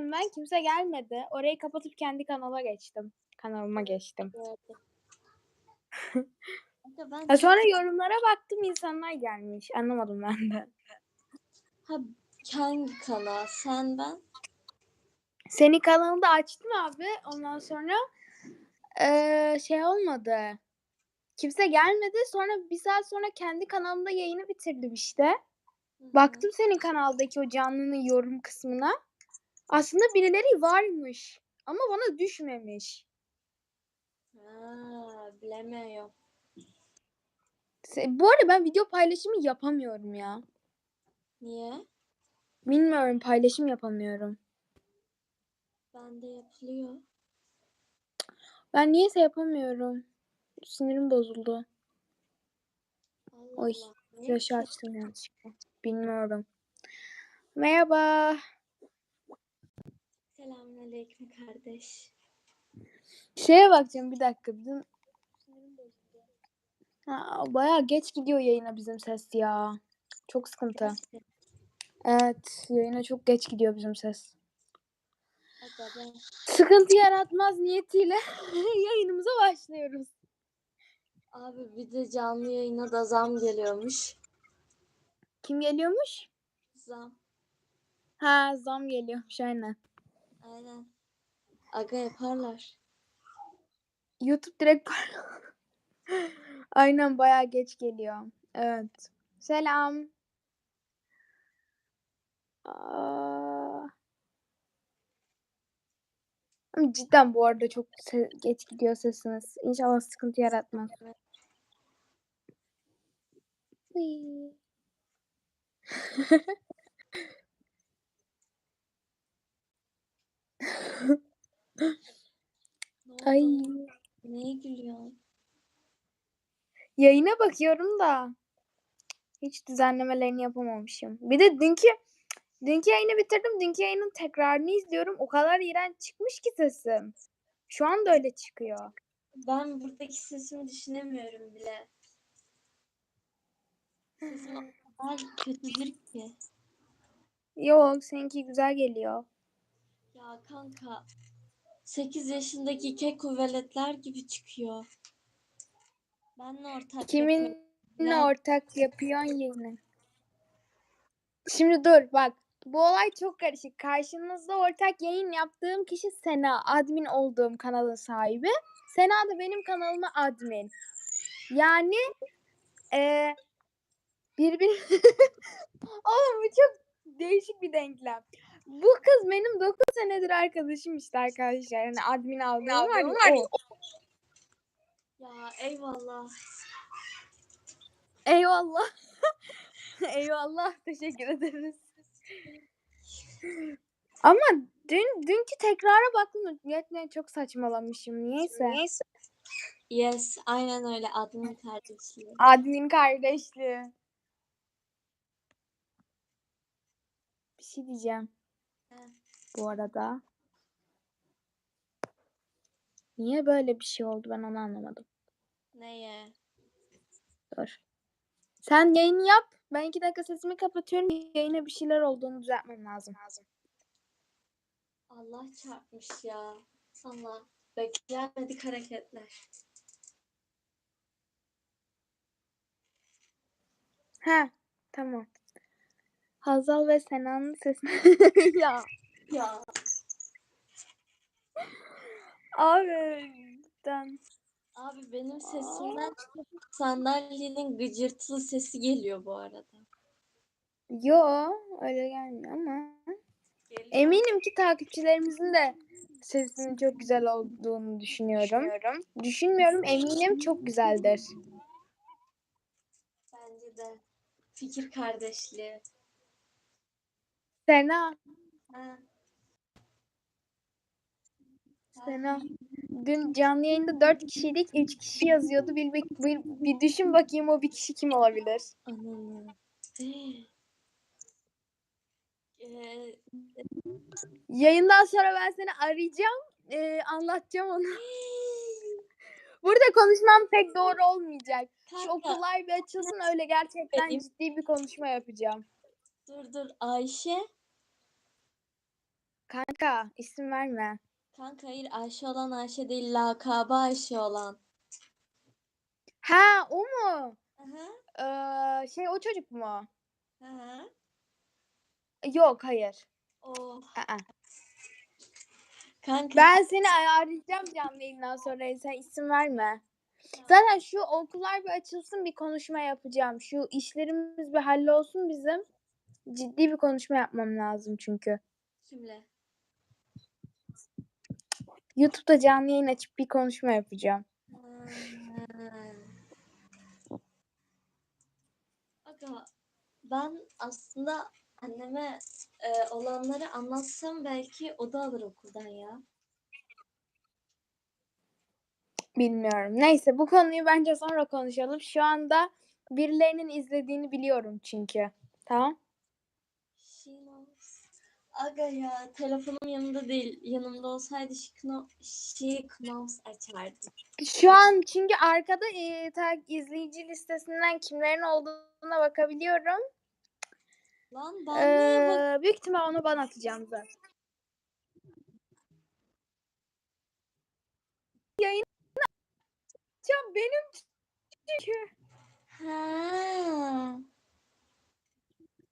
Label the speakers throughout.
Speaker 1: açtım ben. Kimse gelmedi. Orayı kapatıp kendi kanala geçtim. Kanalıma geçtim.
Speaker 2: Kanka ben
Speaker 1: Ha, sonra yorumlara baktım insanlar gelmiş. Anlamadım ben de.
Speaker 2: ha, hangi kanal? Sen ben.
Speaker 1: Senin kanalını da açtım abi. Ondan sonra eee, şey olmadı. Kimse gelmedi. Sonra bir saat sonra kendi kanalımda yayını bitirdim işte. Baktım senin kanaldaki o canlının yorum kısmına. Aslında birileri varmış. Ama bana düşmemiş.
Speaker 2: Ha, bilemiyorum.
Speaker 1: Se- Bu arada ben video paylaşımı yapamıyorum ya.
Speaker 2: Niye?
Speaker 1: Bilmiyorum paylaşım yapamıyorum.
Speaker 2: Bende yapılıyor.
Speaker 1: Ben niyeyse yapamıyorum. Sinirim bozuldu.
Speaker 2: Allah
Speaker 1: Oy,
Speaker 2: Allah. Niye
Speaker 1: Flaşı açtım yanlışlıkla. Bilmiyorum. Merhaba.
Speaker 2: Selamünaleyküm kardeş.
Speaker 1: Şeye bakacağım bir dakika. Bizim ha, bayağı geç gidiyor yayına bizim ses ya. Çok sıkıntı. Evet, yayına çok geç gidiyor bizim ses. Sıkıntı yaratmaz niyetiyle yayınımıza başlıyoruz.
Speaker 2: Abi bir de canlı yayına da zam geliyormuş.
Speaker 1: Kim geliyormuş?
Speaker 2: Zam.
Speaker 1: Ha, zam geliyormuş aynen.
Speaker 2: Aynen. Aga yaparlar.
Speaker 1: YouTube direkt Aynen bayağı geç geliyor. Evet. Selam. Aa. Cidden bu arada çok geç gidiyor sesiniz. İnşallah sıkıntı yaratmaz.
Speaker 2: Evet.
Speaker 1: Uy.
Speaker 2: Ne oldu?
Speaker 1: Ay.
Speaker 2: Neye gülüyorsun?
Speaker 1: Yayına bakıyorum da hiç düzenlemelerini yapamamışım. Bir de dünkü dünkü yayını bitirdim. Dünkü yayının tekrarını izliyorum. O kadar iğrenç çıkmış ki sesim. Şu anda öyle çıkıyor.
Speaker 2: Ben buradaki sesimi düşünemiyorum bile. Sesim o kadar kötüdür ki.
Speaker 1: Yok, seninki güzel geliyor.
Speaker 2: Ya kanka 8 yaşındaki keko veletler gibi çıkıyor. Benle ortak yapıyorum.
Speaker 1: Kiminle
Speaker 2: Ne?
Speaker 1: ortak yapıyorsun yayını? Şimdi dur bak. Bu olay çok karışık. Karşınızda ortak yayın yaptığım kişi Sena. Admin olduğum kanalın sahibi. Sena da benim kanalıma admin. Yani eee birbir Oğlum bu çok değişik bir denklem. Bu kız benim 9 senedir arkadaşım işte arkadaşlar. Yani admin aldığım var ya o.
Speaker 2: Ya eyvallah.
Speaker 1: Eyvallah. Eyvallah. Teşekkür ederiz. Ama dün dünkü tekrara baktım. Gerçekten çok saçmalamışım. Niyeyse.
Speaker 2: Yes, aynen öyle admin kardeşliği.
Speaker 1: Admin kardeşliği. Bir şey diyeceğim. Bu arada. Niye böyle bir şey oldu ben onu anlamadım.
Speaker 2: Neye?
Speaker 1: Dur. Sen yayını yap. Ben iki dakika sesimi kapatıyorum. Yayına bir şeyler olduğunu düzeltmem lazım.
Speaker 2: Allah çarpmış ya. Allah. Beklenmedik hareketler.
Speaker 1: Ha, tamam. Hazal ve Sena'nın sesini ya
Speaker 2: Ya.
Speaker 1: abi cidden.
Speaker 2: Abi benim sesimden sandalyenin gıcırtılı sesi geliyor bu arada.
Speaker 1: Yo öyle gelmiyor ama
Speaker 2: Geliyor.
Speaker 1: eminim ki takipçilerimizin de sesinin çok güzel olduğunu düşünüyorum. Düşünmüyorum eminim çok güzeldir.
Speaker 2: Bence de. Fikir kardeşliği.
Speaker 1: Sena,
Speaker 2: Ha.
Speaker 1: Sena. Dün canlı yayında dört kişiydik. Üç kişi yazıyordu. Bir, bir, bir, bir düşün bakayım o bir kişi kim olabilir?
Speaker 2: Ee,
Speaker 1: Yayından sonra ben seni arayacağım. Ee, anlatacağım onu. Burada konuşmam pek doğru olmayacak. Şu
Speaker 2: kanka,
Speaker 1: okullar bir açılsın öyle gerçekten
Speaker 2: Benim-
Speaker 1: ciddi bir konuşma yapacağım.
Speaker 2: dur dur Ayşe.
Speaker 1: Kanka isim verme.
Speaker 2: Kanka hayır Ayşe olan Ayşe değil lakabı Ayşe olan.
Speaker 1: Ha o mu?
Speaker 2: Hı hı.
Speaker 1: Ee, şey o çocuk mu?
Speaker 2: Hı hı.
Speaker 1: Yok hayır.
Speaker 2: Oh.
Speaker 1: Aa.
Speaker 2: Kanka
Speaker 1: Ben seni arayacağım canlı yayından sonra sen isim verme. Zaten şu okullar bir açılsın bir konuşma yapacağım. Şu işlerimiz bir hallolsun bizim. Ciddi bir konuşma yapmam lazım çünkü.
Speaker 2: kimle?
Speaker 1: YouTube'da canlı yayın açıp bir konuşma yapacağım.
Speaker 2: Aga ben aslında anneme e, olanları anlatsam belki o da alır okuldan ya.
Speaker 1: Bilmiyorum. Neyse bu konuyu bence sonra konuşalım. Şu anda birilerinin izlediğini biliyorum çünkü. Tamam.
Speaker 2: Aga ya telefonum yanımda değil. Yanımda olsaydı she, kno- she knows açardım.
Speaker 1: Şu an çünkü arkada e, ta- izleyici listesinden kimlerin olduğuna bakabiliyorum.
Speaker 2: Lan ben niye bak-
Speaker 1: Ee, büyük ihtimal onu bana atacağım zaten. Yayın açacağım benim çünkü.
Speaker 2: Ha.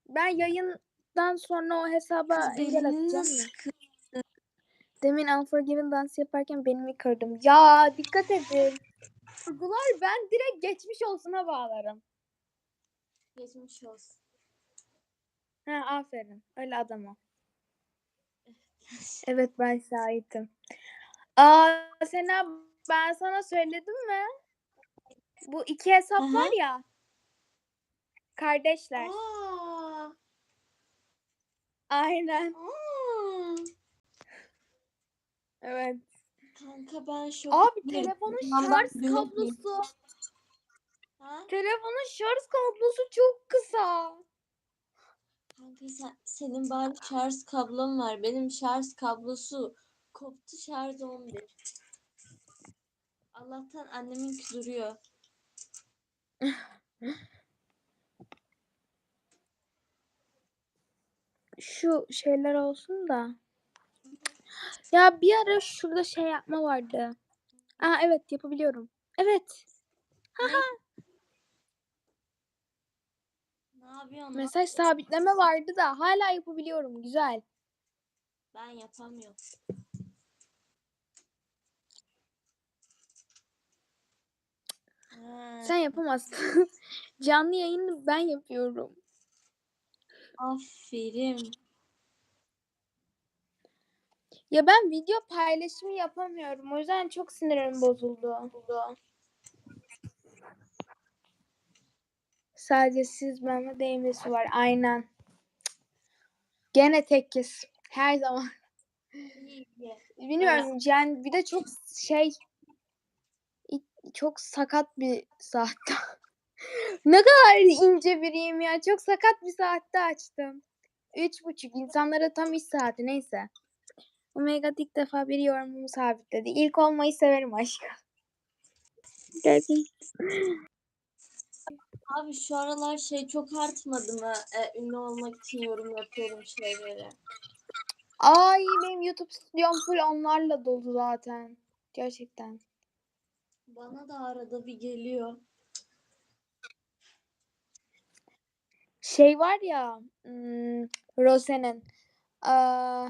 Speaker 1: Ben yayından sonra o hesaba engel atacağım
Speaker 2: kır-
Speaker 1: Demin Unforgiven dans yaparken benimi kırdım. Ya dikkat edin. Kurgular ben direkt geçmiş olsuna bağlarım.
Speaker 2: Geçmiş olsun.
Speaker 1: Ha aferin. Öyle adam o. Evet ben şahitim. Aa Sena ben sana söyledim mi? Bu iki hesap
Speaker 2: Aha.
Speaker 1: var ya. Kardeşler.
Speaker 2: Aa.
Speaker 1: Aynen.
Speaker 2: Aa.
Speaker 1: Evet.
Speaker 2: Kanka ben şok.
Speaker 1: Abi telefonun şarj kablosu.
Speaker 2: Ha?
Speaker 1: Telefonun şarj kablosu çok kısa.
Speaker 2: Kanka sen, senin bari şarj kablon var. Benim şarj kablosu koptu şarj 11. Allah'tan anneminki duruyor.
Speaker 1: Şu şeyler olsun da. Ya bir ara şurada şey yapma vardı. Aa evet yapabiliyorum. Evet.
Speaker 2: Ne yapıyorsun?
Speaker 1: Mesaj sabitleme vardı da hala yapabiliyorum. Güzel.
Speaker 2: Ben yapamıyorum.
Speaker 1: Sen yapamazsın. Canlı yayını ben yapıyorum.
Speaker 2: Aferin.
Speaker 1: Ya ben video paylaşımı yapamıyorum. O yüzden çok sinirim bozuldu. Sadece siz bana değmesi var. Aynen. Gene tekiz. Her zaman. Bilmiyorum yani bir de çok şey çok sakat bir saatte. Ne kadar ince biriyim ya. Çok sakat bir saatte açtım. Üç buçuk. insanlara tam iş saati neyse. Omega ilk defa bir yorumumu sabitledi. İlk olmayı severim aşkım.
Speaker 2: Abi şu aralar şey çok artmadı mı? E, ünlü olmak için yorum yapıyorum şeyleri.
Speaker 1: Ay benim YouTube stüdyom full onlarla dolu zaten. Gerçekten.
Speaker 2: Bana da arada bir geliyor.
Speaker 1: Şey var ya hmm, Rose'nin aa,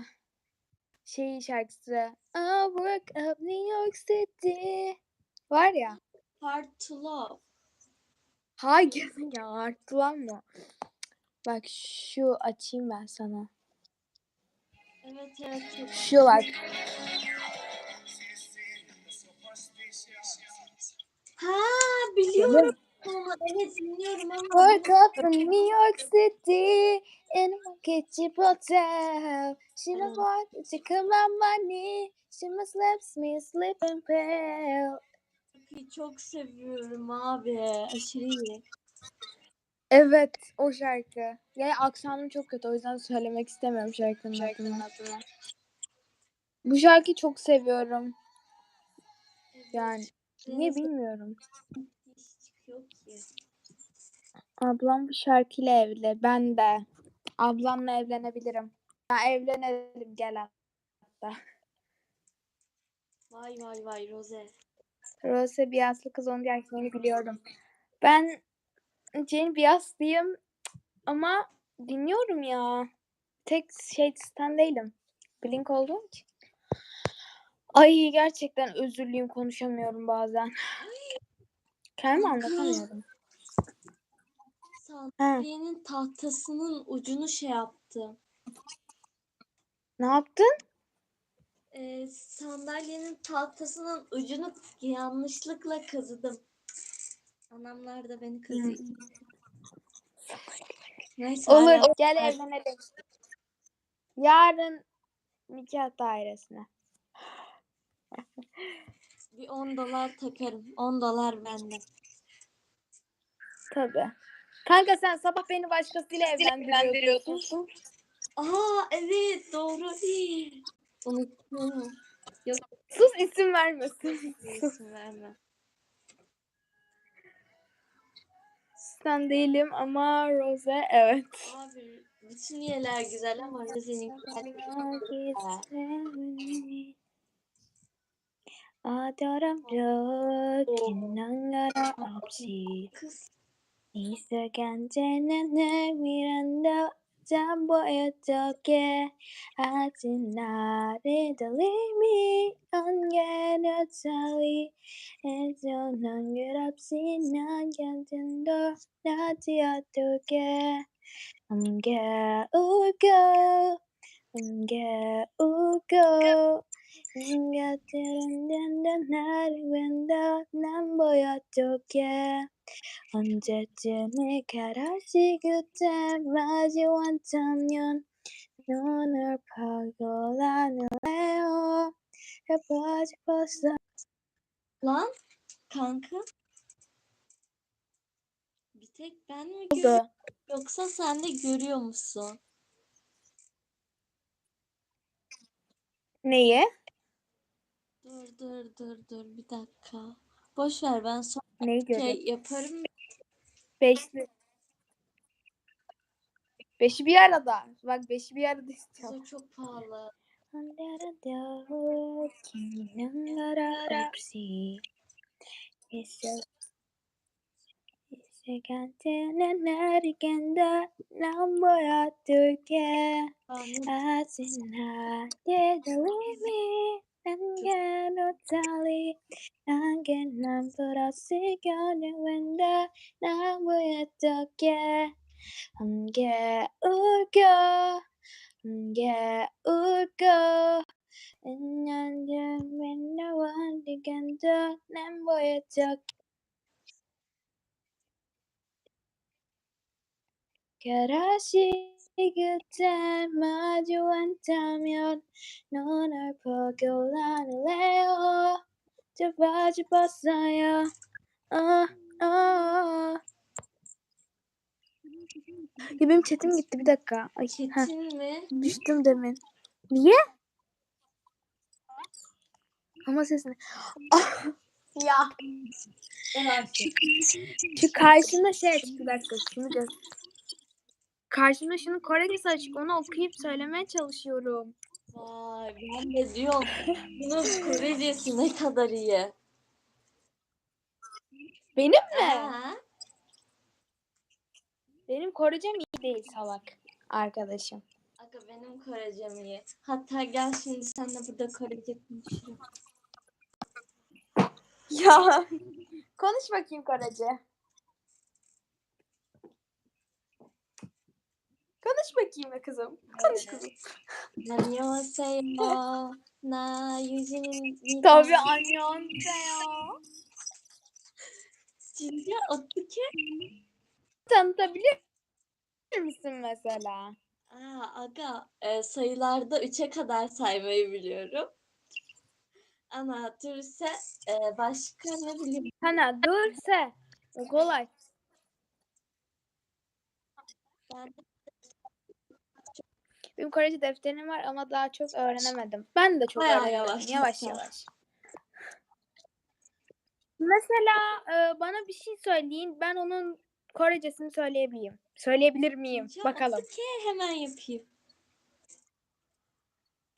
Speaker 1: şey şarkısı I work up New York City var ya.
Speaker 2: Hard to love.
Speaker 1: Hayır ya arttılan mı? Bak şu açayım ben sana.
Speaker 2: Evet evet çok.
Speaker 1: Şu var.
Speaker 2: Ha biliyorum onu. Evet dinliyorum ama.
Speaker 1: Work up from New York City in a kitchen hotel. She knows what to come my money. She must let me sleep and pale.
Speaker 2: Çok seviyorum abi. Aşırı iyi.
Speaker 1: Evet o şarkı. Yani aksanım çok kötü o yüzden söylemek istemiyorum şarkının adını. Bu şarkıyı çok seviyorum. Yani niye bilmiyorum. Ablam bu şarkıyla evli. Ben de. Ablamla evlenebilirim. evlenelim gel hatta.
Speaker 2: Vay vay vay Rose.
Speaker 1: Rose Biyaslı kız onun gerçeğini biliyorum. Ben Jane Biyaslıyım ama dinliyorum ya. Tek şey stan değilim. Blink olduğum için. Ay gerçekten özürlüyüm konuşamıyorum bazen. Kendimi anlatamıyorum.
Speaker 2: Sandalyenin tahtasının ucunu şey yaptım.
Speaker 1: Ne yaptın?
Speaker 2: Ee, sandalyenin tahtasının ucunu yanlışlıkla kazıdım. Anamlar da beni kazıyor. Neyse
Speaker 1: Olur
Speaker 2: hala-
Speaker 1: gel evlenelim. Yarın nikah dairesine.
Speaker 2: Bir 10 dolar takarım. 10 dolar bende.
Speaker 1: Tabii. Kanka sen sabah beni başkasıyla evlendiriyorsun.
Speaker 2: Aa evet doğru. Unuttum.
Speaker 1: Sus isim verme. Sus.
Speaker 2: İsim verme.
Speaker 1: Sen değilim ama Rose evet.
Speaker 2: Abi bütün yerler güzel ama
Speaker 1: Rose'nin güzel. Adarım yok, oh. apsi.
Speaker 2: Kız.
Speaker 1: 있어간 쟤는 날 미란다 잠보였던 아직 나를 들림이 언제나 달리 해줘 넌 끝없이 난 견딘도 나지 어떻게 안개 울고 안개 울고 인격들은 된다 나를 웬다 난 보여줄게 언제쯤에 가라지 그때 마주한다면 눈을 파고 나눌래요 해보고 싶었어
Speaker 2: lan kanka. Bir tek ben mi görüyorum
Speaker 1: oldu.
Speaker 2: yoksa sen de görüyor musun?
Speaker 1: Neyi?
Speaker 2: Dur dur dur dur bir dakika. Boş ver ben sonra
Speaker 1: Neyi
Speaker 2: şey görelim? yaparım.
Speaker 1: Beşli. Beşi bir arada. Bak beşi bir arada istiyorum.
Speaker 2: Bize çok pahalı. Ben-
Speaker 1: get no dolly. 안 get none, but I'll seek your new window. 난 무였던게. 안 get 울겨. 안 get 울겨. 인연 주민 너와 니간다. 난 무였던게. 그라시 a good time, I do one time, you're non a pogolan, leo, te vage ah, ah. Ya benim chatim gitti bir dakika. Ay,
Speaker 2: ha. Mi?
Speaker 1: Düştüm demin. Niye? Ama sesini. Ah. Ya. Şu karşıma şey çıktı bir dakika. Şunu göster. Karşımda şunun Korecesi açık. Onu okuyup söylemeye çalışıyorum.
Speaker 2: Vay ben de diyorum. Bunun Korecesi ne kadar iyi.
Speaker 1: Benim mi?
Speaker 2: Aa,
Speaker 1: Benim Korecem iyi değil salak arkadaşım.
Speaker 2: aga benim Korecem iyi. Hatta gel şimdi sen de burada Korece konuşalım.
Speaker 1: Ya. Konuş bakayım Korece. Konuş bakayım be kızım. Konuş kızım.
Speaker 2: Annyeonghaseyo. Na yüzünün...
Speaker 1: Tabii
Speaker 2: annyeonghaseyo. Şimdi attı ki.
Speaker 1: Tanıtabilir misin mesela?
Speaker 2: Aa, aga e, sayılarda 3'e kadar saymayı biliyorum. Ana türse e, başka ne bileyim.
Speaker 1: Ana türse kolay.
Speaker 2: Ben de
Speaker 1: benim Korece defterim var ama daha çok öğrenemedim. Ben de çok öğrenemedim.
Speaker 2: Yavaş,
Speaker 1: yavaş yavaş. Mesela e, bana bir şey söyleyin. Ben onun Korecesini söyleyebileyim. Söyleyebilir miyim?
Speaker 2: Ya
Speaker 1: Bakalım.
Speaker 2: Ki hemen yapayım.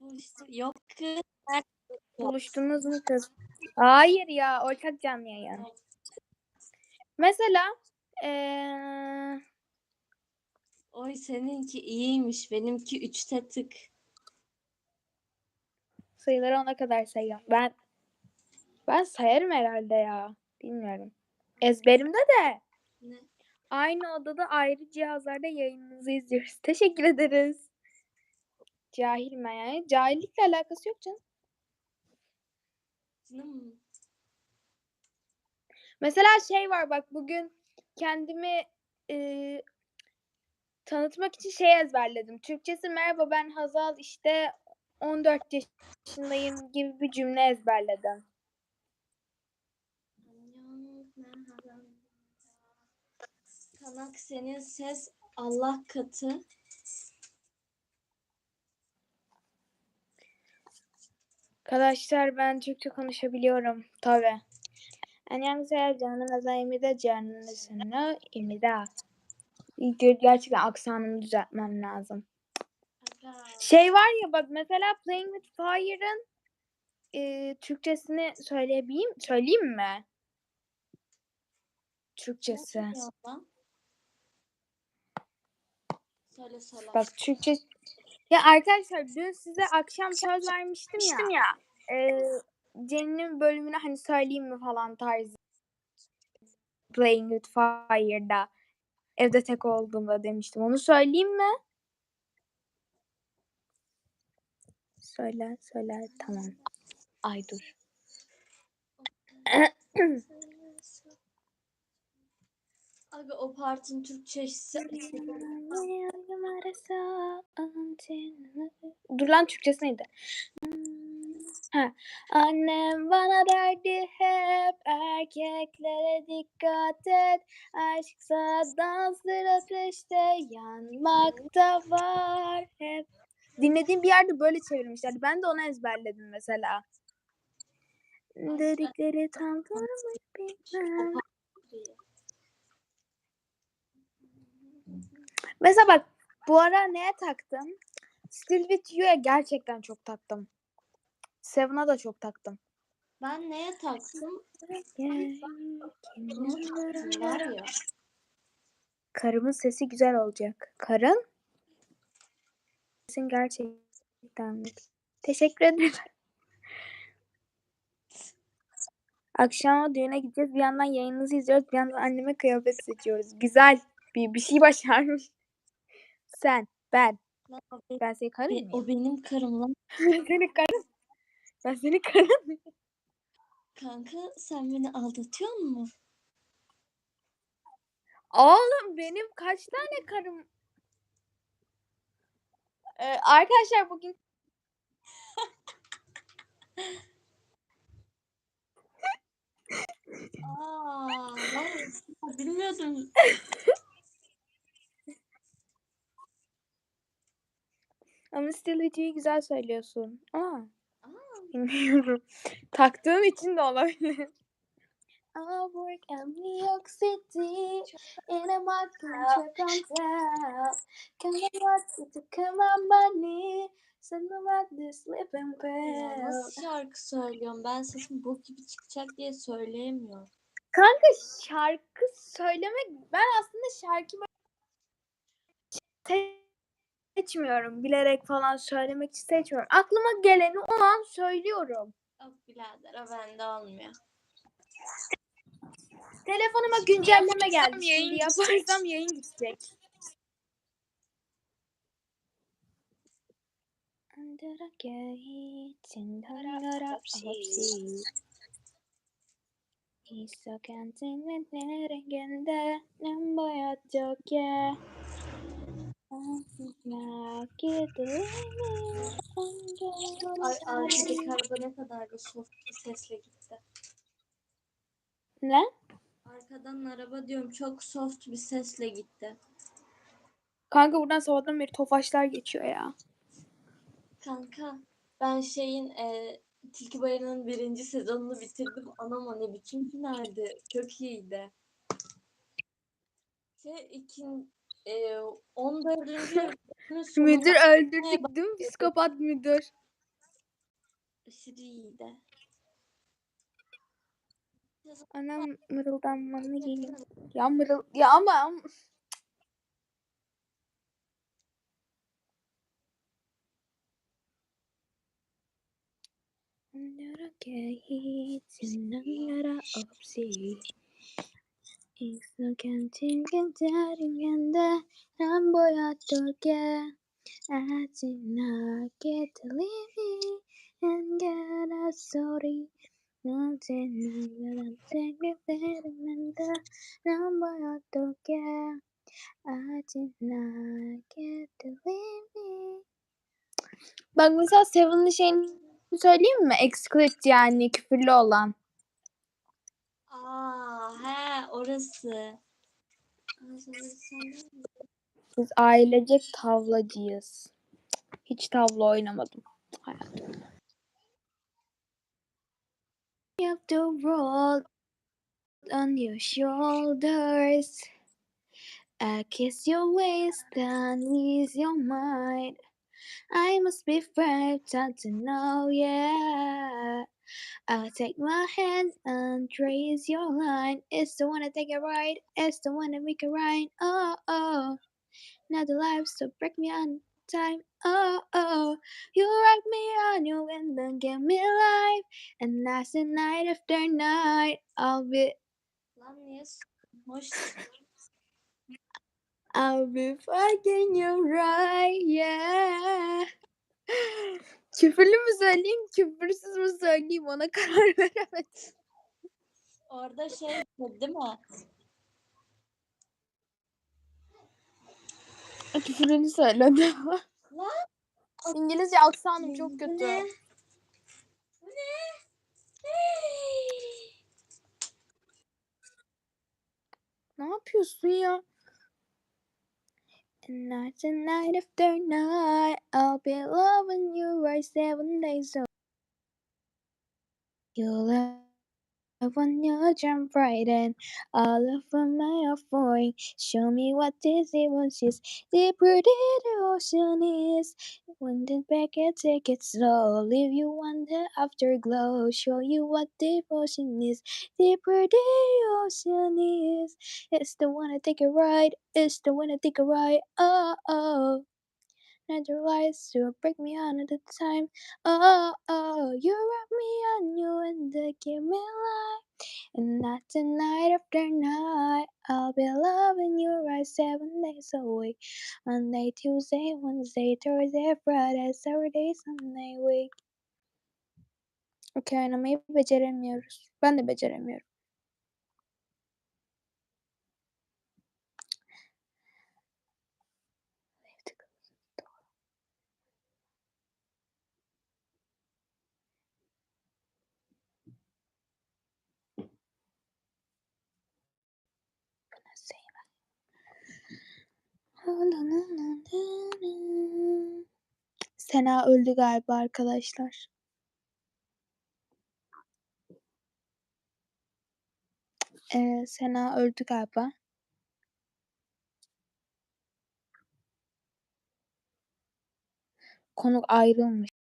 Speaker 2: Buluştu. Yok kız.
Speaker 1: Buluştunuz mu kız? Hayır ya. Ortak canlı yayın. Mesela ee,
Speaker 2: Oy seninki iyiymiş. Benimki üçte tık.
Speaker 1: sayıları ona kadar sayıyorum. Ben ben sayarım herhalde ya. Bilmiyorum. Ezberimde de
Speaker 2: Ne?
Speaker 1: aynı odada ayrı cihazlarda yayınınızı izliyoruz. Teşekkür ederiz. Cahil mi yani? Cahillikle alakası yok canım.
Speaker 2: Canım.
Speaker 1: Mesela şey var bak bugün kendimi e, tanıtmak için şey ezberledim. Türkçesi merhaba ben Hazal işte 14 yaşındayım gibi bir cümle ezberledim.
Speaker 2: Kanak senin ses Allah katı.
Speaker 1: Arkadaşlar ben Türkçe konuşabiliyorum tabi. Annyeonghaseyo canım azayimide canlısını imida. Gerçekten aksanımı düzeltmem lazım. Şey var ya bak mesela Playing with Fire'ın e, Türkçesini söyleyebileyim, söyleyeyim mi? Türkçesi.
Speaker 2: Söyle söyle.
Speaker 1: Bak Türkçe. Ya arkadaşlar dün size akşam söz vermiştim ya. E, Cen'in bölümünü hani söyleyeyim mi falan tarzı. Playing with Fire'da. Evde tek olduğumda demiştim. Onu söyleyeyim mi? Söyle, söyle. Tamam. Ay dur.
Speaker 2: Aga o partinin Türkçesi
Speaker 1: Dur lan Türkçesi neydi? Ha. Annem bana derdi hep erkeklere dikkat et. Aşksa danstır ateşte yanmakta var hep. Dinlediğim bir yerde böyle çevirmişlerdi. Ben de onu ezberledim mesela. Dedikleri tam bilmem. Mesela bak bu ara neye taktım? Still With You'ya gerçekten çok taktım. Seven'a da çok taktım.
Speaker 2: Ben neye taktım? Var ya.
Speaker 1: Karımın sesi güzel olacak. Karın? Sesin gerçekten? Teşekkür ederim. Akşama düğüne gideceğiz. Bir yandan yayınınızı izliyoruz. Bir yandan anneme kıyafet seçiyoruz. Güzel. Bir, bir şey başarmış. Sen, ben. Ben senin karın mıyım?
Speaker 2: O benim karım lan.
Speaker 1: Senin karın. Ben senin karın.
Speaker 2: Kanka sen beni aldatıyor mu?
Speaker 1: Oğlum benim kaç tane karım? Ee, arkadaşlar bugün
Speaker 2: Aa, lan bilmiyordum.
Speaker 1: ama still videoyu güzel söylüyorsun. Aa, bilmiyorum. Taktığım için de olabilir. I work in New York City in a market truck on top. Come on, what's to come on money? Send me back this sleeping
Speaker 2: ya
Speaker 1: pill.
Speaker 2: nasıl şarkı söylüyorum? Ben sesim bok gibi çıkacak diye söyleyemiyorum.
Speaker 1: Kanka şarkı söylemek ben aslında şarkı böyle seçmiyorum. Bilerek falan söylemek seçmiyorum. Aklıma geleni o an söylüyorum.
Speaker 2: Yok birader o bende olmuyor.
Speaker 1: Telefonuma güncelleme geldi.
Speaker 3: Yayın
Speaker 1: yaparsam yayın gidecek. İso şey kentin ve ne renginde ne boyatacak ya.
Speaker 2: Ay arkadaki araba ne kadar da soft bir sesle gitti.
Speaker 1: Ne?
Speaker 2: Arkadan araba diyorum çok soft bir sesle gitti.
Speaker 1: Kanka buradan sabahtan beri tofaşlar geçiyor ya.
Speaker 2: Kanka ben şeyin e, Tilki Bayırı'nın birinci sezonunu bitirdim. Anam o ne biçim finaldi. Çok iyiydi. Şey, ikin, e, 14.
Speaker 1: müdür öldürdük değil mi? Psikopat müdür.
Speaker 2: Aşırı iyiydi.
Speaker 1: Anam mırıldanmanı geliyor. Ya mırıl... Ya ama... ama... Anlıyorum ki hiç. 익숙한 기다리는데 안 보였던 아직 나게 들리니 안가라 소리 언제나 나한테 기다리는데 안 보였던 아직 나게 들리니 Bak mesela Seven'ın şeyini söyleyeyim mi? Exclude yani küfürlü olan.
Speaker 2: He orası.
Speaker 1: Biz ailecek tavlacıyız. Hiç tavla oynamadım hayatımda. Have to roll on your shoulders. I kiss your waist and ease your mind. I must be frightened to know, yeah. I'll take my hand and trace your line. It's the one to take a ride. It's the one to make a rhyme. Oh, oh. Now the life so break me on time. Oh, oh. You rock me on your wind and give me life. And that's the night after night. I'll be,
Speaker 2: Lan niye s- Hoş.
Speaker 1: I'll be fucking you right, yeah. Küfürlü mü söyleyeyim, küfürsüz mü söyleyeyim ona karar veremedim.
Speaker 2: Orada şey değil mi?
Speaker 1: Küfürünü söyledim.
Speaker 2: Lan
Speaker 1: İngilizce aksanım çok
Speaker 2: bu
Speaker 1: kötü.
Speaker 2: ne? Bu ne? Hey!
Speaker 1: Ne yapıyorsun ya? Night and night after night, I'll be loving you right seven days a You love when you jump right in, all of my offering. Show me what this emotion is, deeper the ocean is. The back and take it slow, leave you on the afterglow. Show you what devotion is, deeper the ocean is. It's the one to take a ride. It's the one to take a ride. Oh, oh. Your lies to break me on at the time. Oh, oh. You wrap me on you and they give me life. And night to night after night, I'll be loving you right seven days a week. Monday, Tuesday, Wednesday, Thursday, Friday, Saturday, Sunday, week. Okay, Okey oynamayı beceremiyoruz. Ben de beceremiyorum. Sena öldü galiba arkadaşlar. Ee, Sena öldü galiba. Konuk ayrılmış.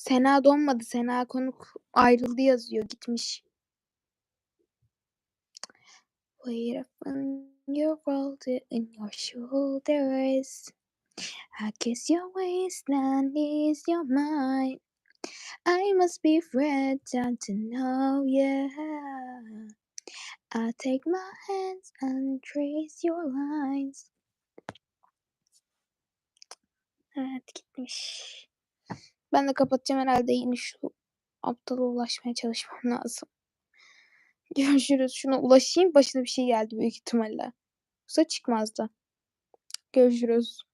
Speaker 1: Sena donmadı. Sena konuk ayrıldı yazıyor. Gitmiş. Wait up on your world in your shoulders. I kiss your waistline is your mind. I must be fragile to know, yeah. I take my hands and trace your lines. Evet gitmiş. Ben de kapatacağım herhalde yine şu aptala ulaşmaya çalışmam lazım. Görüşürüz. Şuna ulaşayım. Başına bir şey geldi büyük ihtimalle. Yoksa çıkmazdı. Görüşürüz.